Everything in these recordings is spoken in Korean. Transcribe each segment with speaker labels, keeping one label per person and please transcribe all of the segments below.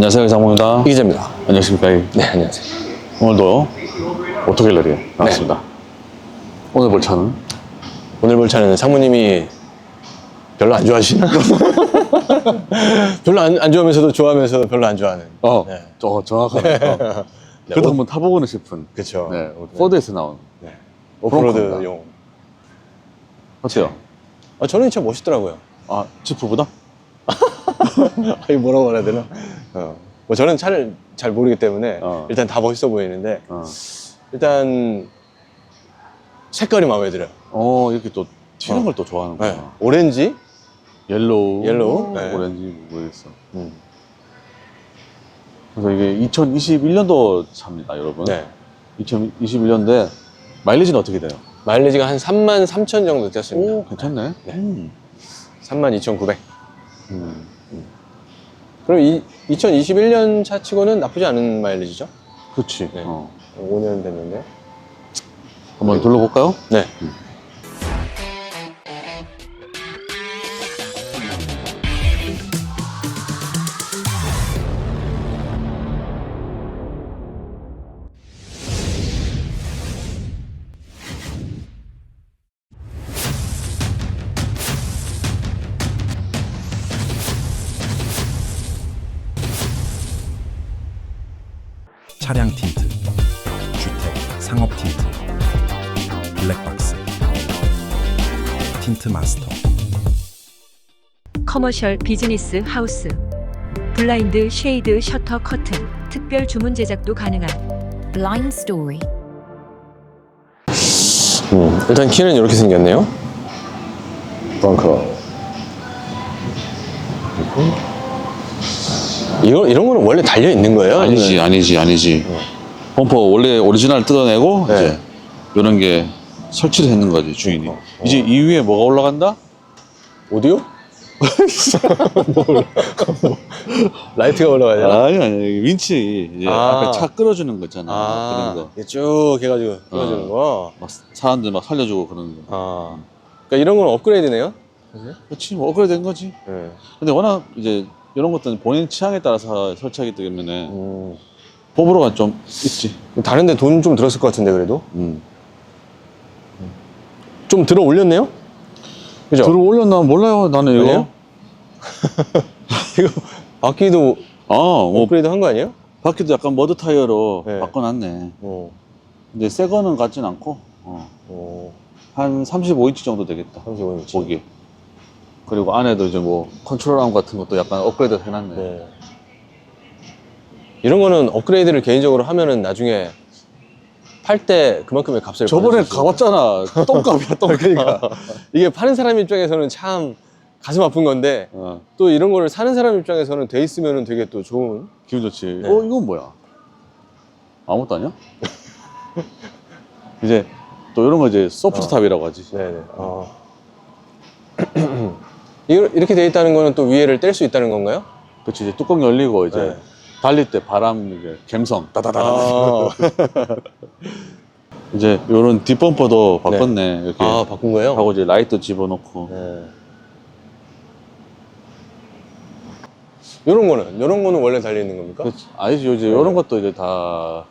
Speaker 1: 안녕하세요, 장모입니다.
Speaker 2: 이기자입니다.
Speaker 1: 안녕하십니까.
Speaker 2: 네, 안녕하세요.
Speaker 1: 오늘도 오토갤러리에 나왔습니다. 오늘 볼 차는
Speaker 2: 오늘 볼 차는 상무님이 별로 안 좋아하시나? 별로 안, 안 좋아하면서도 좋아하면서 별로 안 좋아하는.
Speaker 1: 어,
Speaker 2: 네.
Speaker 1: 저 정확하네. 어. 그래도 한번 타보고는 싶은.
Speaker 2: 그쵸.
Speaker 1: 네, 포드에서 나온.
Speaker 2: 네. 오프로드용.
Speaker 1: 어때요?
Speaker 2: 아, 저는 이차 멋있더라고요.
Speaker 1: 아, 지프보다?
Speaker 2: 아니, 뭐라고 말해야 되나? 어. 뭐 저는 차를 잘 모르기 때문에
Speaker 1: 어.
Speaker 2: 일단 다 멋있어 보이는데
Speaker 1: 어.
Speaker 2: 일단 색깔이 마음에 들어요.
Speaker 1: 어, 이렇게 또 튀는
Speaker 2: 어.
Speaker 1: 걸 또 좋아하는구나.
Speaker 2: 네. 오렌지?
Speaker 1: 옐로우.
Speaker 2: 옐로우? 네.
Speaker 1: 오렌지 모르겠어.
Speaker 2: 음.
Speaker 1: 그래서 이게 2021년도 차입니다, 여러분.
Speaker 2: 네.
Speaker 1: 2021년인데 마일리지는 어떻게 돼요?
Speaker 2: 마일리지가 한 3만 3천 정도 뛰었습니다.
Speaker 1: 오, 괜찮네.
Speaker 2: 네.
Speaker 1: 음.
Speaker 2: 3만 2,900.
Speaker 1: 음.
Speaker 2: 그럼 이 2021년 차 치고는 나쁘지 않은 마일리지죠?
Speaker 1: 그렇지.
Speaker 2: 네.
Speaker 1: 어.
Speaker 2: 5년 됐는데.
Speaker 1: 한번 둘러볼까요?
Speaker 2: 네.
Speaker 3: 차량 틴트, 주택, 상업 틴트, 블랙박스, 틴트 마스터.
Speaker 4: 커머셜 비즈니스 하우스 블라인드 쉐이드 셔터 커튼 특별 주문 제작도 가능한
Speaker 5: Blind Story.
Speaker 2: 음, 일단 키는 이렇게 생겼네요.
Speaker 1: 브랑커.
Speaker 2: 이거, 이런 거는 원래 달려 있는 거예요?
Speaker 1: 아니지, 아니지, 아니지. 범퍼 원래 오리지널 뜯어내고
Speaker 2: 네.
Speaker 1: 이제 이런 게 설치를 했는 거지 주인이.
Speaker 2: 어.
Speaker 1: 이제 이 위에 뭐가 올라간다?
Speaker 2: 오디오? 뭘. 라이트가 올라가잖아.
Speaker 1: 아니 아니 윈치 이제
Speaker 2: 아.
Speaker 1: 앞에 차 끌어주는 거 있잖아.
Speaker 2: 아,
Speaker 1: 그런 거.
Speaker 2: 이게 쭉 해가지고 끌어주는
Speaker 1: 어.
Speaker 2: 거.
Speaker 1: 막 사람들 막 살려주고 그런 거.
Speaker 2: 아. 그러니까 이런 건 업그레이드네요?
Speaker 1: 그렇지, 뭐 업그레이드 된 거지.
Speaker 2: 네.
Speaker 1: 근데 워낙 이제 이런 것들은 본인 취향에 따라서 설치하기 때문에
Speaker 2: 음.
Speaker 1: 호불호가 좀 있지.
Speaker 2: 다른데 돈 좀 들었을 것 같은데, 그래도?
Speaker 1: 음.
Speaker 2: 좀 들어 올렸네요? 그죠?
Speaker 1: 들어 올렸나 몰라요. 나는 이거.
Speaker 2: 아니에요? 이거 바퀴도
Speaker 1: 아, 뭐
Speaker 2: 업그레이드 한 거 아니에요?
Speaker 1: 바퀴도 약간 머드 타이어로
Speaker 2: 네.
Speaker 1: 바꿔놨네.
Speaker 2: 어.
Speaker 1: 근데 새 거는 같진 않고 어.
Speaker 2: 어.
Speaker 1: 한 35인치 정도 되겠다.
Speaker 2: 35인치.
Speaker 1: 보기. 그리고 안에도 이제 뭐 컨트롤암 같은 것도 약간 업그레이드 해놨네.
Speaker 2: 네. 이런 거는 업그레이드를 개인적으로 하면은 나중에 팔 때 그만큼의 값을
Speaker 1: 저번에
Speaker 2: 받을 수 있어요.
Speaker 1: 가봤잖아. 똥값이야, 똥값.
Speaker 2: 그러니까 이게 파는 사람 입장에서는 참 가슴 아픈 건데
Speaker 1: 어,
Speaker 2: 또 이런 거를 사는 사람 입장에서는 돼 있으면은 되게 또 좋은
Speaker 1: 기분 좋지.
Speaker 2: 네.
Speaker 1: 어, 이건 뭐야? 아무것도 아니야? 이제 또 이런 거 이제 소프트
Speaker 2: 어.
Speaker 1: 탑이라고 하지.
Speaker 2: 네네. 어. 이렇게 돼 있다는 거는 또 위에를 뗄 수 있다는 건가요?
Speaker 1: 그치, 이제 뚜껑 열리고 이제
Speaker 2: 네.
Speaker 1: 달릴 때 바람, 이제 감성, 따다다다.
Speaker 2: 아,
Speaker 1: 이제 요런 뒷범퍼도 바꿨네. 이렇게
Speaker 2: 아 바꾼 거예요?
Speaker 1: 하고 이제 라이트 집어넣고.
Speaker 2: 네. 이런 거는 이런 거는 원래 달려 있는 겁니까?
Speaker 1: 그치. 아니지, 이제
Speaker 2: 네.
Speaker 1: 이런 것도 이제 다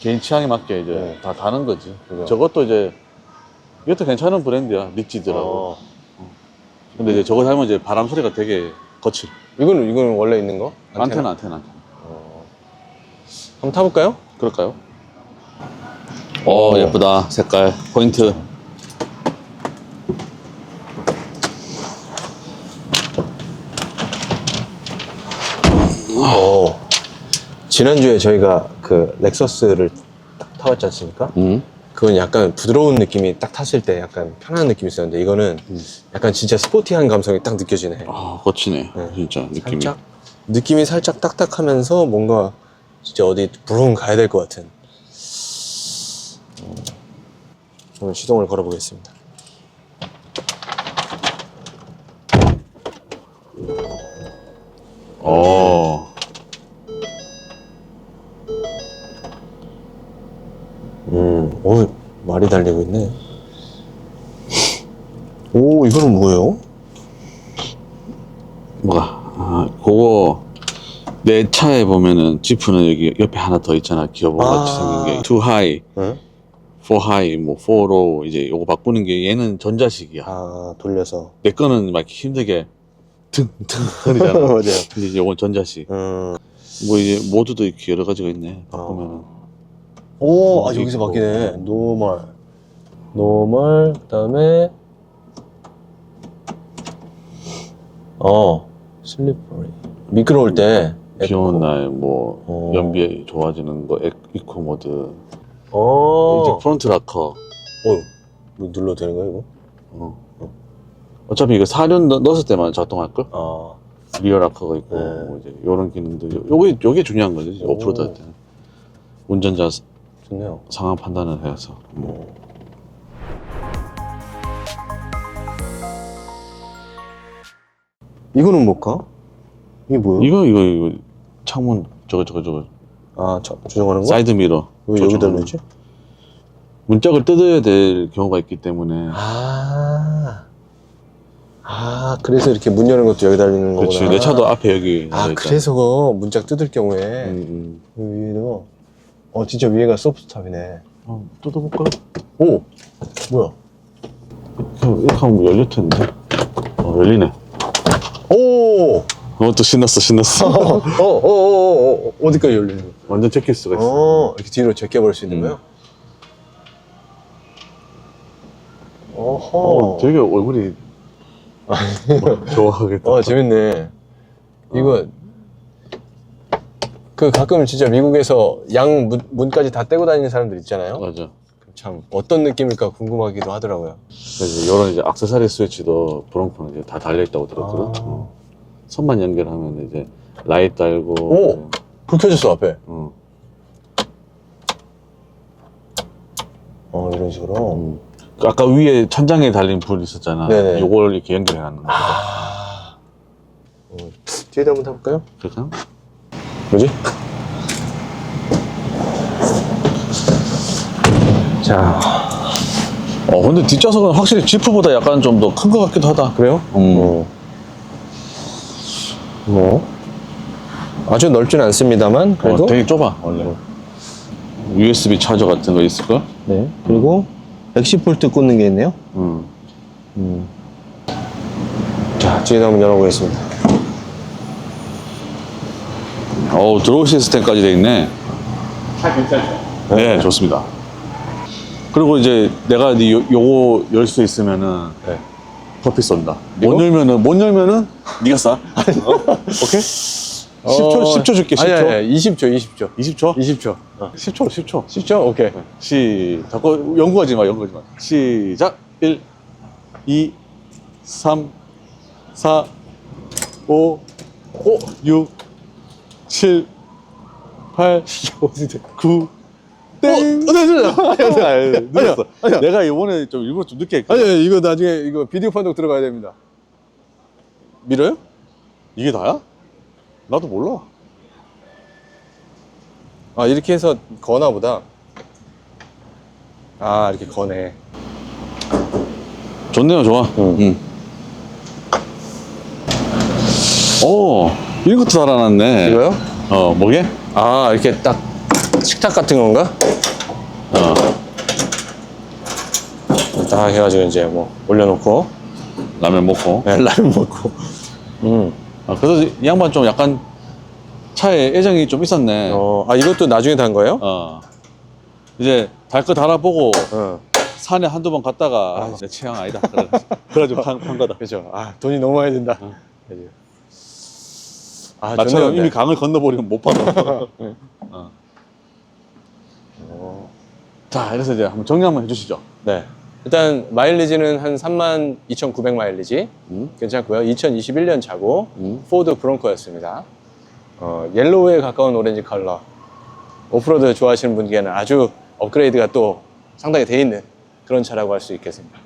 Speaker 1: 개인 취향에 맞게 이제
Speaker 2: 네.
Speaker 1: 다 다는 거지.
Speaker 2: 그죠.
Speaker 1: 저것도 이제 이것도 괜찮은 브랜드야, 리치드라고.
Speaker 2: 어.
Speaker 1: 근데 이제 저거 살면 이제 바람 소리가 되게 거칠.
Speaker 2: 이거는 이거는 원래 있는 거?
Speaker 1: 안테나, 안테나, 안테나.
Speaker 2: 어. 한번 타볼까요?
Speaker 1: 그럴까요? 오, 예쁘다. 색깔, 포인트.
Speaker 2: 어. 지난주에 저희가 그 렉서스를 딱 타봤지 않습니까?
Speaker 1: 음.
Speaker 2: 그건 약간 부드러운 느낌이 딱 탔을 때 약간 편한 느낌이 있었는데 이거는 약간 진짜 스포티한 감성이 딱 느껴지네.
Speaker 1: 아, 거치네.
Speaker 2: 네.
Speaker 1: 진짜, 느낌이.
Speaker 2: 살짝 느낌이 살짝 딱딱하면서 뭔가 진짜 어디 부릉 가야 될 것 같은. 어, 오늘 시동을 걸어보겠습니다.
Speaker 1: 어.
Speaker 2: 달리고 있네. 오, 이거는 뭐예요?
Speaker 1: 뭐가? 아, 그거 내 차에 보면은 지프는 여기 옆에 하나 더 있잖아 기어봉 같이
Speaker 2: 아.
Speaker 1: 생긴 게2 high,
Speaker 2: 응?
Speaker 1: 4 high, 뭐 4로 이제 요거 바꾸는 게 얘는 전자식이야
Speaker 2: 아 돌려서
Speaker 1: 내 거는 막 힘들게 등등 거리잖아
Speaker 2: 맞아요.
Speaker 1: 근데 이제 요건 전자식
Speaker 2: 음.
Speaker 1: 뭐 이제 모드도 이렇게 여러 가지가 있네
Speaker 2: 어.
Speaker 1: 바꾸면은
Speaker 2: 오, 아,
Speaker 1: 여기
Speaker 2: 여기서. 바뀌네. 노멀. 노멀, 그 다음에, 어, 슬리퍼리. 미끄러울 때.
Speaker 1: 비 오는 날 뭐
Speaker 2: 어.
Speaker 1: 연비 좋아지는 거 에- 이코 모드
Speaker 2: 어.
Speaker 1: 이제 프론트 락커
Speaker 2: 어, 뭐 눌러도 되는 거야, 이거?
Speaker 1: 어. 어차피 이거 사륜 넣- 넣었을 때만 작동할걸?
Speaker 2: 아.
Speaker 1: 리어 락커가 있고
Speaker 2: 네.
Speaker 1: 뭐 이제 이런 기능들 요게 요게 중요한 거지
Speaker 2: 오.
Speaker 1: 오프로드 할 때는 운전자 스-
Speaker 2: 좋네요.
Speaker 1: 상황 판단을 해서 뭐.
Speaker 2: 이거는 뭘까? 이게 뭐야?
Speaker 1: 이거 이거 이거 창문 저거 저거 저거
Speaker 2: 아, 저, 조정하는 거?
Speaker 1: 사이드 미러
Speaker 2: 왜 여기다
Speaker 1: 조정하는
Speaker 2: 넣지?
Speaker 1: 문짝을 뜯어야 될 경우가 있기 때문에
Speaker 2: 아. 아, 그래서 이렇게 문 여는 것도 여기 달리는 거구나.
Speaker 1: 그렇지 내 차도 앞에 여기
Speaker 2: 아. 그래서 그 문짝 뜯을 경우에
Speaker 1: 음, 음.
Speaker 2: 여기 위에도 어 진짜 위에가 소프트탑이네.
Speaker 1: 어, 뜯어볼까?
Speaker 2: 오, 뭐야?
Speaker 1: 이렇게, 이렇게 하면 뭐 열릴 텐데 어 열리네
Speaker 2: 오,
Speaker 1: 어 또 신났어 신났어
Speaker 2: 어, 어, 어, 어, 어, 어디까지 열리는 거야?
Speaker 1: 완전 제낄 수가 있어
Speaker 2: 어, 이렇게 뒤로 제껴볼 수 있는
Speaker 1: 음.
Speaker 2: 거요? 어허.
Speaker 1: 어, 되게 얼굴이 뭐, 좋아하겠다
Speaker 2: 어, 재밌네. 이거 그 가끔 진짜 미국에서 양 문, 문까지 다 떼고 다니는 사람들 있잖아요.
Speaker 1: 맞아
Speaker 2: 참 어떤 느낌일까 궁금하기도 하더라고요.
Speaker 1: 그래서 이런 이제 악세사리 스위치도 브롱코는 이제 다 달려 있다고 들었거든.
Speaker 2: 아.
Speaker 1: 어. 선만 연결하면 이제 라이트 달고.
Speaker 2: 오! 불 켜졌어 앞에.
Speaker 1: 어.
Speaker 2: 어 이런 식으로.
Speaker 1: 음. 그 아까 위에 천장에 달린 불 있었잖아.
Speaker 2: 네네.
Speaker 1: 요걸 이렇게 연결해 놨는 거야.
Speaker 2: 아. 어, 뒤에다 한번 타볼까요?
Speaker 1: 그럴까?
Speaker 2: 뭐지? 자,
Speaker 1: 어 근데 뒷좌석은 확실히 지프보다 약간 좀 더 큰 것 같기도 하다.
Speaker 2: 그래요?
Speaker 1: 음.
Speaker 2: 어. 뭐 아주 넓진 않습니다만 그래도
Speaker 1: 어, 되게 좁아 원래. USB 차저 같은 거 있을까?
Speaker 2: 네 그리고 110V 꽂는 게 있네요.
Speaker 1: 음.
Speaker 2: 음. 자 뒤에다 한번 열어보겠습니다.
Speaker 1: 어우 드로우 시스템까지 돼 있네. 차 괜찮죠? 네 좋습니다. 그리고 이제 내가 네 요, 요거 열 수 있으면은
Speaker 2: 네.
Speaker 1: 커피 쏜다. 못
Speaker 2: 이거?
Speaker 1: 열면은 못 열면은 네가 싸. 어? 오케이? 10초 10초 줄게 10초.
Speaker 2: 어, 아니, 아니, 20초 20초
Speaker 1: 20초?
Speaker 2: 20초
Speaker 1: 10초 10초.
Speaker 2: 10초 오케이
Speaker 1: 시작. 어, 연구하지 마 연구하지 마. 시작. 1 2 3 4 5 5 6 7 8 9 땡! 어, 네, 네, 네. 아니야, 아니야, 늦었어.
Speaker 2: 아니야.
Speaker 1: 내가 이번에 좀 일부러 좀 늦게 했거든.
Speaker 2: 아니 아니, 이거 나중에 이거 비디오 판독 들어가야 됩니다. 밀어요?
Speaker 1: 이게 다야? 나도 몰라.
Speaker 2: 아 이렇게 해서 거나 보다. 아 이렇게 거네.
Speaker 1: 좋네요, 좋아.
Speaker 2: 응.
Speaker 1: 응. 오, 이런 것도 달아놨네.
Speaker 2: 이거요?
Speaker 1: 어, 뭐게?
Speaker 2: 아 이렇게 딱 식탁 같은 건가?
Speaker 1: 어.
Speaker 2: 딱 해가지고 이제 뭐 올려놓고
Speaker 1: 라면 먹고.
Speaker 2: 네, 라면 먹고. 음.
Speaker 1: 아, 그래서 이 양반 좀 약간 차에 애정이 좀 있었네. 어.
Speaker 2: 어, 아 이것도 나중에 단 거예요?
Speaker 1: 이제 달 거 달아보고
Speaker 2: 어.
Speaker 1: 산에 한두 번 갔다가 아, 내 취향 아니다. 그래가지고, 판, 판 거다.
Speaker 2: 그죠. 아 돈이 너무 많이 든다.
Speaker 1: 어.
Speaker 2: 그죠. 아
Speaker 1: 나처럼
Speaker 2: 좋네요,
Speaker 1: 이미
Speaker 2: 네.
Speaker 1: 강을 건너버리면 못 받아. 어.
Speaker 2: 어.
Speaker 1: 자, 이래서 이제 한번 정리 한번 해주시죠.
Speaker 2: 네. 일단 마일리지는 한 3만 2,900 마일리지
Speaker 1: 음.
Speaker 2: 괜찮고요. 2021년 차고
Speaker 1: 음.
Speaker 2: 포드 브론코였습니다. 어, 옐로우에 가까운 오렌지 컬러. 오프로드 좋아하시는 분께는 아주 업그레이드가 또 상당히 돼 있는 그런 차라고 할 수 있겠습니다.